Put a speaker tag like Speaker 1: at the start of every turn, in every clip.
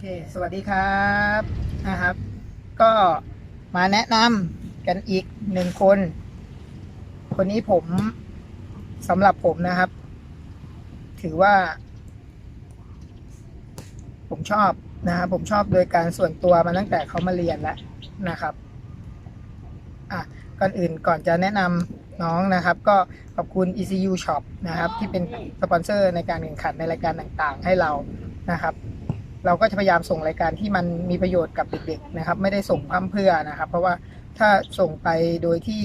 Speaker 1: เค สวัสดีครับนะครับ ก็มาแนะนำกันอีกหนึ่งคน คนนี้ผมสำหรับผมนะครับ ถือว่า ผมชอบนะครับผมชอบโดยการส่วนตัวมาตั้งแต่เขามาเรียนแล้วนะครับอะก่อนอื่นก่อนจะแนะนำน้องนะครับ ก็ขอบคุณ ECU Shop นะครับ ที่เป็นสปอนเซอร์ในการแข่งขันในรายการต่างๆ ให้เรานะครับ เราก็จะพยายามส่งรายการที่มันมีประโยชน์กับเด็กๆนะครับ ไม่ได้ส่งพร่ำเพรื่อนะครับ เพราะว่าถ้าส่งไปโดยที่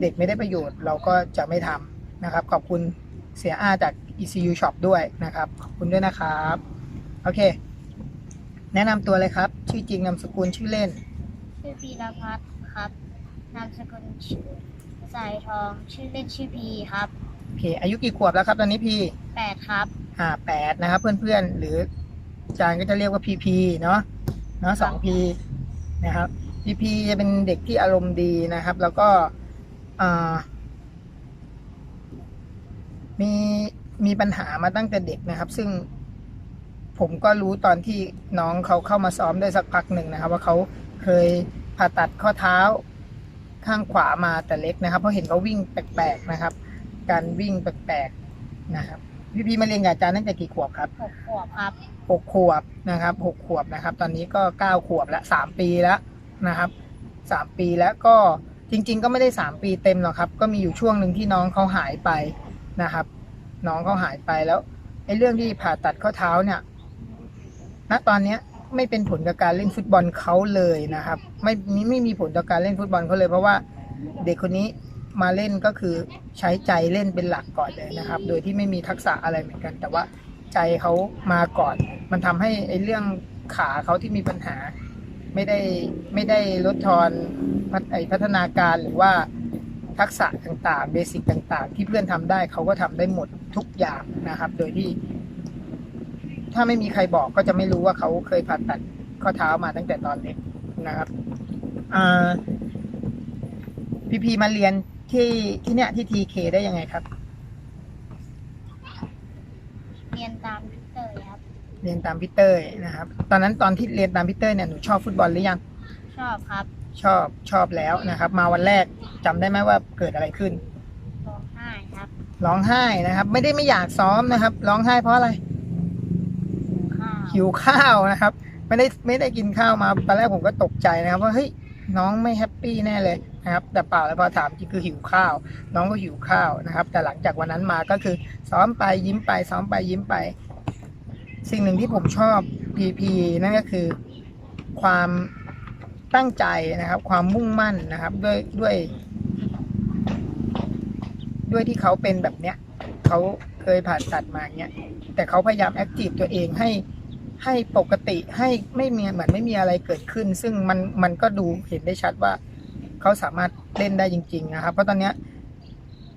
Speaker 1: เด็กไม่ได้ประโยชน์เราก็จะไม่ทำนะครับ ขอบคุณเสียอาจาก ECU Shop ด้วยนะครับ ขอบคุณด้วยนะครับ โอเค แนะนำตัวเลยครับ ชื่อจริงนามสกุลชื่อเล่น
Speaker 2: ชื่อพีรพัฒน์ครับ นามสกุลชื่อสายทอง ชื่อเล่นชื่อพีครับ
Speaker 1: โอเค อายุกี่ขวบแล้วครับตอนนี้พี่
Speaker 2: แปดครับ
Speaker 1: อ่าแปดนะครับเพื่อนๆ หรือ อาจารย์ก็จะเรียกว่าพีพีเนาะเนาะสองพีนะครับพีพีจะเป็นเด็กที่อารมณ์ดีนะครับ แล้วก็มีมีปัญหามาตั้งแต่เด็กนะครับ ซึ่งผมก็รู้ตอนที่น้องเขาเข้ามาซ้อมได้สักพักหนึ่งนะครับ ว่าเขาเคยผ่าตัดข้อเท้าข้างขวามาแต่เล็กนะครับ เพราะเห็นเขาวิ่งแปลกๆนะครับ การวิ่งแปลกๆนะครับ พี่พีมาเรียนกับอาจารย์ตั้งแต่กี่ขวบครับ
Speaker 2: หกขวบครับ
Speaker 1: หกขวบนะครับหกขวบนะครับ ตอนนี้ก็เก้าขวบแล้วสามปีแล้วนะครับสามปีแล้วก็จริง ๆ ก็ไม่ได้สามปีเต็มหรอกครับ ก็มีอยู่ช่วงหนึ่งที่น้องเขาหายไปนะครับ น้องเขาหายไปแล้วไอ้เรื่องที่ผ่าตัดข้อเท้าเนี่ยณตอนเนี้ยไม่เป็นผลกับการเล่นฟุตบอลเขาเลยนะครับ ไม่มีไม่มีผลต่อการเล่นฟุตบอลเขาเลยเพราะว่าเด็กคนนี้ มาเล่นก็คือใช้ใจเล่นเป็นหลักก่อนเลยนะครับ โดยที่ไม่มีทักษะอะไรเหมือนกัน แต่ว่าใจเขามาก่อน มันทำให้ไอ้เรื่องขาเขาที่มีปัญหา ไม่ได้ไม่ได้ลดทอนไอพัฒนาการหรือว่าทักษะต่างๆเบสิกต่างๆ ที่เพื่อนทำได้เขาก็ทำได้หมดทุกอย่างนะครับ โดยที่ ถ้าไม่มีใครบอกก็จะไม่รู้ว่าเขาเคยผ่าตัดข้อเท้ามาตั้งแต่ตอนเล็กนะครับพีพีมาเรียน ที่ที่เนี้ยที่ทีเคได้ยังไงครับ
Speaker 2: เรียนตามพิเตอร์ครับ
Speaker 1: เรียนตามพี่เต้ยนะครับ ตอนนั้นตอนที่เรียนตามพี่เต้ยเนี่ยหนูชอบฟุตบอลหรือยัง
Speaker 2: ชอบครับ
Speaker 1: ชอบชอบแล้วนะครับ มาวันแรกจำได้ไหมว่าเกิดอะไรขึ้น
Speaker 2: ร้องไห้ครับ
Speaker 1: ร้องไห้นะครับ ไม่ได้ไม่อยากซ้อมนะครับ ร้องไห้เพราะอะไร
Speaker 2: ข้าว
Speaker 1: หิวข้าวนะครับ ไม่ได้ไม่ได้กินข้าวมาตอนแรกผมก็ตกใจนะครับ ว่าเฮ้ย น้องไม่แฮปปี้แน่เลยนะครับ แต่เปล่าแล้วพอถามจริงคือหิวข้าว น้องก็หิวข้าวนะครับ แต่หลังจากวันนั้นมาก็คือซ้อมไปยิ้มไป ซ้อมไปยิ้มไป สิ่งหนึ่งที่ผมชอบพีพีนั่นก็คือความตั้งใจนะครับ ความมุ่งมั่นนะครับ ด้วยด้วย ด้วยที่เขาเป็นแบบเนี้ยเขาเคยผ่าตัดมาอย่าเงี้ยแต่เขาพยายามแอคทีฟตัวเองให้ ให้ปกติให้ไม่มีเหมือนไม่มีอะไรเกิดขึ้น ซึ่งมันมันก็ดูเห็นได้ชัดว่าเขาสามารถเล่นได้จริง ๆ นะครับ เพราะตอนเนี้ย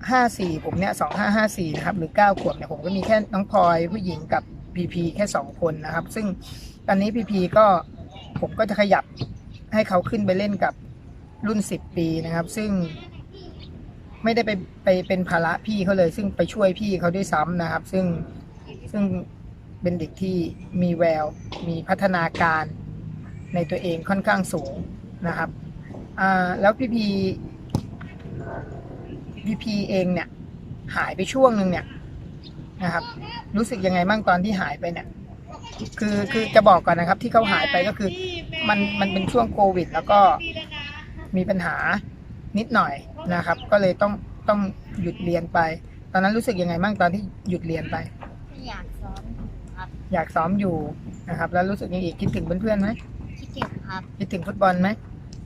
Speaker 1: ห้าสี่ผมเนี่ยสองห้าห้าสี่นะครับ หรือเก้าขวบเนี่ยผมก็มีแค่น้องพลอยผู้หญิงกับพีพีแค่สองคนนะครับ ซึ่งตอนนี้พีพีก็ผมก็จะขยับให้เขาขึ้นไปเล่นกับรุ่นสิบปีนะครับ ซึ่งไม่ได้ไปไปเป็นภาระพี่เขาเลย ซึ่งไปช่วยพี่เขาด้วยซ้ำนะครับ ซึ่งซึ่ง เป็นเด็กที่มีแวว มีพัฒนาการในตัวเองค่อนข้างสูงนะครับแล้วพี่พีพี่พีเองเนี่ยหายไปช่วงหนึ่งเนี่ยนะครับ รู้สึกยังไงบ้างตอนที่หายไปเนี่ยคือคือจะบอกก่อนนะครับ ที่เขาหายไปก็คือมันมันเป็นช่วงโควิด แล้วก็มีปัญหานิดหน่อยนะครับ ก็เลยต้องต้องหยุดเรียนไป ตอนนั้นรู้สึกยังไงบ้างตอนที่หยุดเรียนไป
Speaker 2: อยาก อมครับ
Speaker 1: อยากซ้อมอยู่นะครับ แล้วรู้สึกยังไงอีกคิดถึงเพื่อนๆไหม
Speaker 2: คิดถึงครับ
Speaker 1: คิดถึงฟุตบอลไหม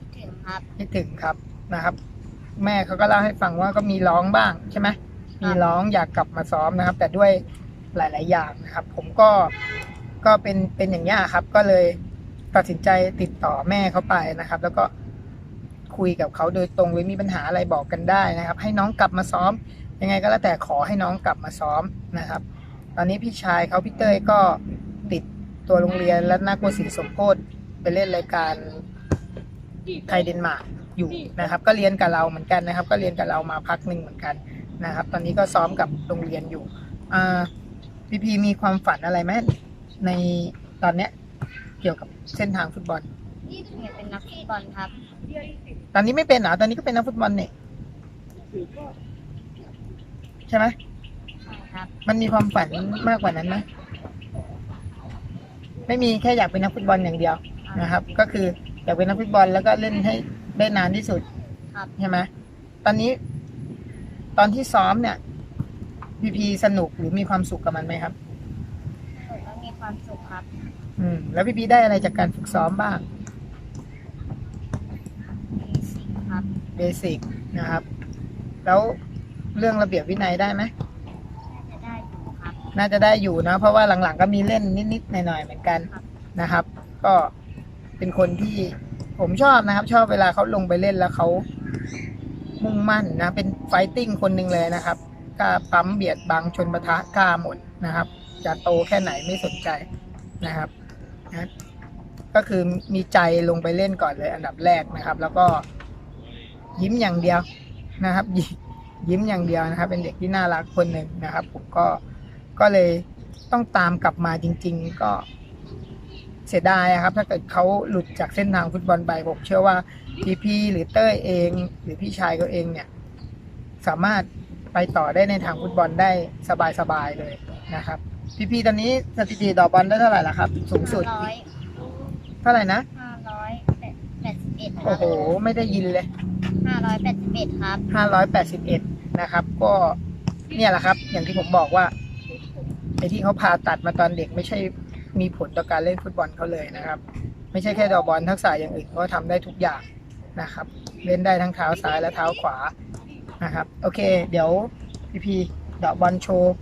Speaker 2: คิดถึงครับ
Speaker 1: คิดถึงครับนะครับ แม่เขาก็เล่าให้ฟังว่าก็มีร้องบ้างใช่ไหมมีร้องอยากกลับมาซ้อมนะครับ แต่ด้วยหลาย ๆ อย่างนะครับ ผมก็ก็เป็นเป็นอย่างนี้ยครับ ก็เลยตัดสินใจติดต่อแม่เขาไปนะครับ แล้วก็คุยกับเขาโดยตรงเลยมีปัญหาอะไรบอกกันได้นะครับ ให้น้องกลับมาซ้อม ยังไงก็แล้วแต่ขอให้น้องกลับมาซ้อมนะครับ ตอนนี้พี่ชายเขาพี่เต้ยก็ติดตัวโรงเรียนและนักวศิลป์สมโพธิไปเล่นรายการไทยเดนมาร์กอยู่นะครับ ก็เรียนกับเราเหมือนกันนะครับ ก็เรียนกับเรามาพักหนึ่งเหมือนกันนะครับ ตอนนี้ก็ซ้อมกับโรงเรียนอยู่อ่าพี่พีมีความฝันอะไรไหมในตอนเนี้ยเกี่ยวกับเส้นทางฟุตบอล
Speaker 2: อยากเป็นนักฟุตบอลครับ
Speaker 1: ตอนนี้ไม่เป็นเหรอตอนนี้ก็เป็นนักฟุตบอลเนี่ยใช่ไหม
Speaker 2: ใช่ ครับ
Speaker 1: มันมีความฝันมากกว่านั้นไหมไม่มีแค่อยากเป็นนักฟุตบอลอย่างเดียวนะครับ ก็คืออยากเป็นนักฟุตบอลแล้วก็เล่นให้ได้นานที่สุด
Speaker 2: ครับ
Speaker 1: ใช่ไหมตอนนี้ ตอนที่ซ้อมเนี่ยพีพีสนุกหรือมีความสุขกับมันไหมครับ
Speaker 2: ผมก็มีความสุขครับ
Speaker 1: อืม แล้วพีพีได้อะไรจากการฝึกซ้อมบ้าง
Speaker 2: มีสิ่งครับ
Speaker 1: เบสิกนะครับ แล้วเรื่องระเบียบวินัยได้ไหม
Speaker 2: น่าจะได้อยู่ครับ
Speaker 1: น่าจะได้อยู่นะเพราะว่าหลังๆก็มีเล่นนิดๆหน่อยๆเหมือนกันนะครับ ก็เป็นคนที่ผมชอบนะครับ ชอบเวลาเขาลงไปเล่นแล้วเขามุ่งมั่นนะ เป็นไฟติ้งคนหนึ่งเลยนะครับกล้าปั๊มเบียดบังชนปะทะกล้าหมดนะครับ จะโตแค่ไหนไม่สนใจนะครับนะก็คือมีใจลงไปเล่นก่อนเลยอันดับแรกนะครับ แล้วก็ยิ้มอย่างเดียวนะครับ ยิ้มอย่างเดียวนะครับ เป็นเด็กที่น่ารักคนหนึ่งนะครับ ผมก็ ก็เลยต้องตามกลับมาจริง ๆ ก็เสียดายอะครับ ถ้าเกิดเขาหลุดจากเส้นทางฟุตบอลไปผมเชื่อว่าพีพีหรือเต้ยเอง หรือพี่ชายเขาเองเนี่ย สามารถไปต่อได้ในทางฟุตบอลได้สบายๆเลยนะครับ พีพีตอนนี้สถิติดอกบอลได้เท่าไหร่ละครับ สูงสุด
Speaker 2: ห้าร้อย
Speaker 1: เท่าไหร่นะ
Speaker 2: ห้าร้อยแปดแปดสิบเอ็ดครั
Speaker 1: โอ้โห ไม่ได้ยินเลย
Speaker 2: ห้าร้อยแปดสิบเอ็ดครับ
Speaker 1: 581 นะครับ ก็เนี่ยแหละครับ อย่างที่ผมบอกว่าไอ้ที่เขาผ่าตัดมาตอนเด็กไม่ใช่มีผลต่อการเล่นฟุตบอลเขาเลยนะครับ ไม่ใช่แค่ดอกบอลทักษะอย่างอื่นเขาทำได้ทุกอย่างนะครับ เล่นได้ทั้งเท้าซ้ายและเท้าขวานะครับ โอเค เดี๋ยวพี่พีดอกบอลโชว์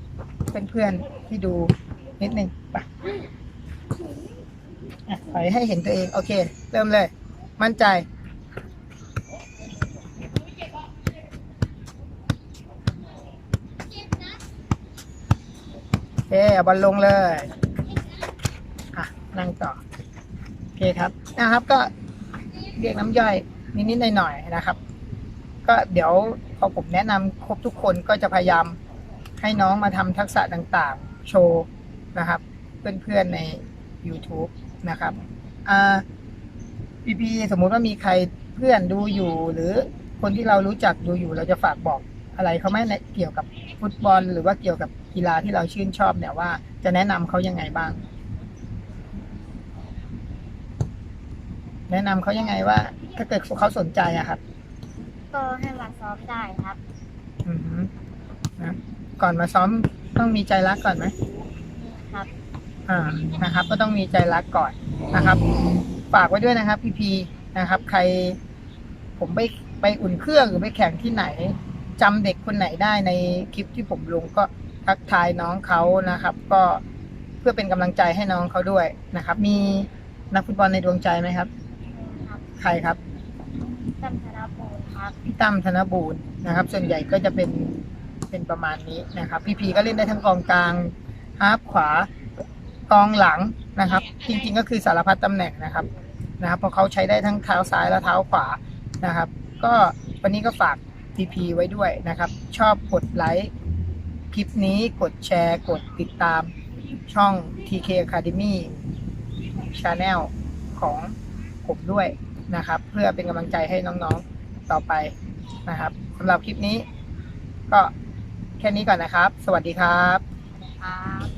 Speaker 1: เพื่อนๆที่ดูนิดนึงไปอะถอยให้เห็นตัวเอง โอเค เริ่มเลย มั่นใจ เคเอาบอลลงเลยอะนั่งต่อโอเคครับนะครับก็เรียกน้ำย่อยนิดๆหน่อยๆนะครับ ก็เดี๋ยวพอผมแนะนำครบทุกคนก็จะพยายามให้น้องมาทำทักษะต่างๆ โชว์นะครับ เพื่อนๆใน YouTube นะครับอ่าพีพีสมมุติว่ามีใครเพื่อนดูอยู่หรือคนที่เรารู้จักดูอยู่เราจะฝากบอก อะไรเขาไหมในเกี่ยวกับฟุตบอล หรือว่าเกี่ยวกับกีฬาที่เราชื่นชอบเนี่ยว่า จะแนะนำเขายังไงบ้าง แนะนำเขายังไงว่า ถ้าเกิดเขาสนใจอะครับ
Speaker 2: ก็ให้มาซ้อมได้ครับ
Speaker 1: อือฮึนะก่อนมาซ้อมต้องมีใจรักก่อนไหม
Speaker 2: ครับ
Speaker 1: อ่านะครับ ก็ต้องมีใจรักก่อนนะครับ ฝากไว้ด้วยนะครับ พี่พีนะครับ ใครผมไปไปอุ่นเครื่องหรือไปแข่งที่ไหน จำเด็กคนไหนได้ในคลิปที่ผมลงก็ทักทายน้องเขานะครับ ก็เพื่อเป็นกำลังใจให้น้องเขาด้วยนะครับ มีนักฟุตบอลในดวงใจไหมครับ
Speaker 2: ครับ
Speaker 1: ใครครับ
Speaker 2: ตั้มธนบูรณ์ครับ
Speaker 1: พี่ตั้มธนบูรณ์นะครับ ส่วนใหญ่ก็จะเป็นเป็นประมาณนี้นะครับ พี่พีก็เล่นได้ทั้งกองกลางฮาร์ฟขวากองหลังนะครับ จริงๆก็คือสารพัดตำแหน่งนะครับนะครับเพราะเขาใช้ได้ทั้งเท้าซ้ายและเท้าขวานะครับ ก็วันนี้ก็ฝาก พีพีไว้ด้วยนะครับ ชอบกดไลค์คลิปนี้กดแชร์กดติดตามช่อง TK Academy Channel ของผมด้วยนะครับ เพื่อเป็นกำลังใจให้น้องๆต่อไปนะครับสำหรับคลิปนี้ก็แค่นี้ก่อนนะครับ สวัสดีครับ
Speaker 2: ครับ